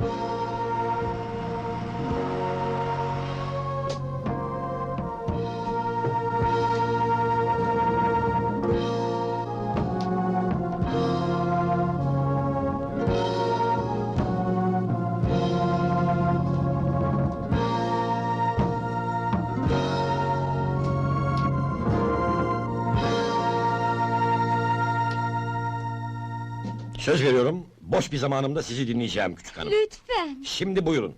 Lord. Söz veriyorum, boş bir zamanımda sizi dinleyeceğim küçük hanım. Lütfen. Şimdi buyurun.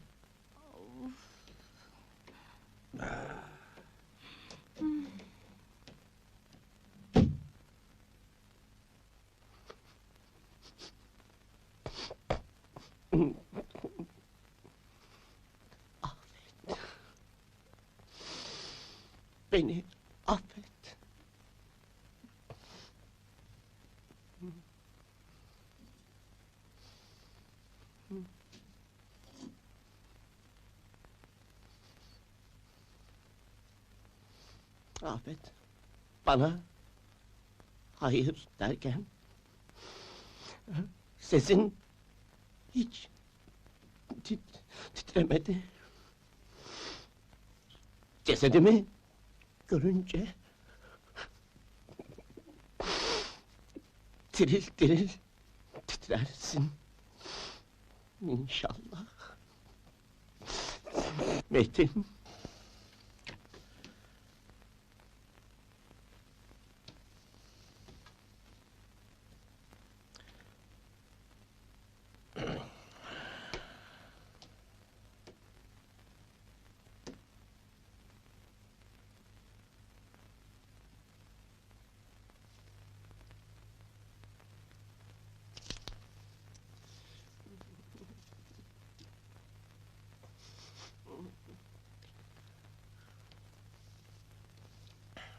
Beni affet. Affet. Bana hayır derken sesin hiç tit, titremedi. Cesedimi görünce tiril tiril titrersin. İnşallah. Metin.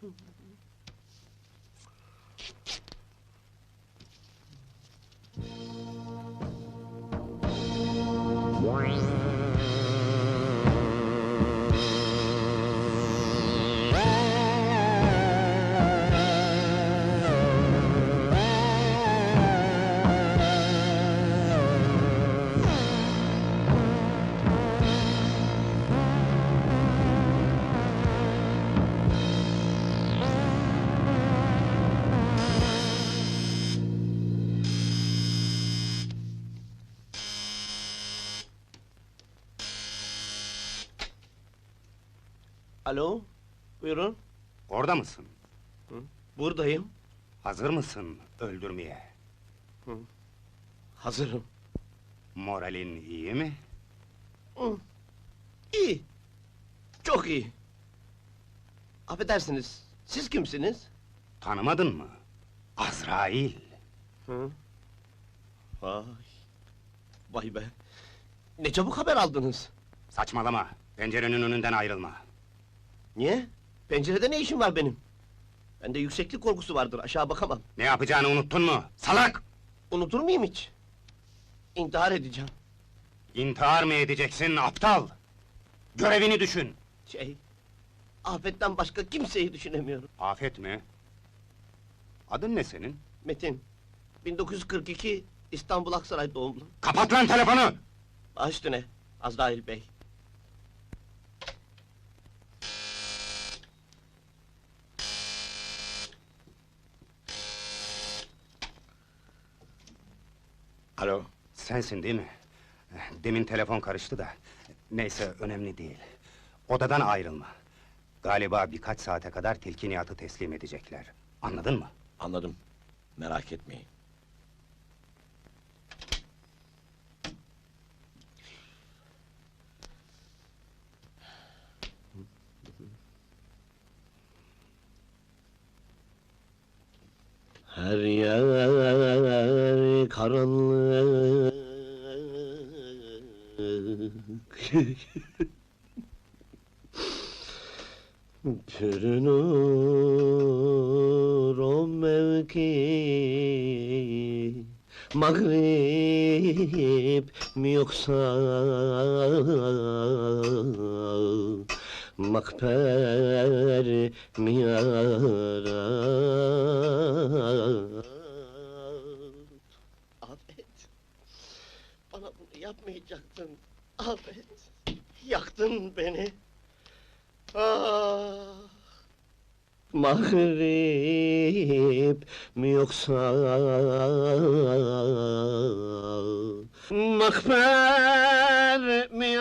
Mm-hmm. Alo, buyurun. Orada mısın? Buradayım. Hazır mısın öldürmeye? Hazırım. Moralin iyi mi? Hı. İyi. Çok iyi. Affedersiniz, siz kimsiniz? Tanımadın mı? Azrail. Hı? Vay. Vay be. Ne çabuk haber aldınız. Saçmalama. Pencerenin önünden ayrılma. Niye? Pencerede ne işim var benim? Bende yükseklik korkusu vardır, aşağı bakamam. Ne yapacağını unuttun mu? Salak! Unutur muyum hiç? İntihar edeceğim. İntihar mı edeceksin aptal? Görevini düşün. Şey... Afetten başka kimseyi düşünemiyorum. Afet mi? Adın ne senin? Metin, 1942 İstanbul Aksaray doğumlu. Kapat lan telefonu! Baş üstüne, Azrail Bey. Alo, Sensin değil mi? Demin telefon karıştı da. Neyse önemli değil. Odadan ayrılma. Galiba birkaç saate kadar tilkiniyatı teslim edecekler. Anladın mı? anladım. Merak etmeyin. Her yer karanlık. Pürünür o mevki Mağrib mi yoksa Makber mi yara Afet Bana bunu yapmayacaktın. Affet. Yaktın beni. Ah. Mağrip mi yoksa Makber mi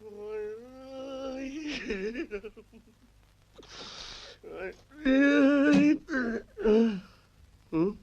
Hı? Hı?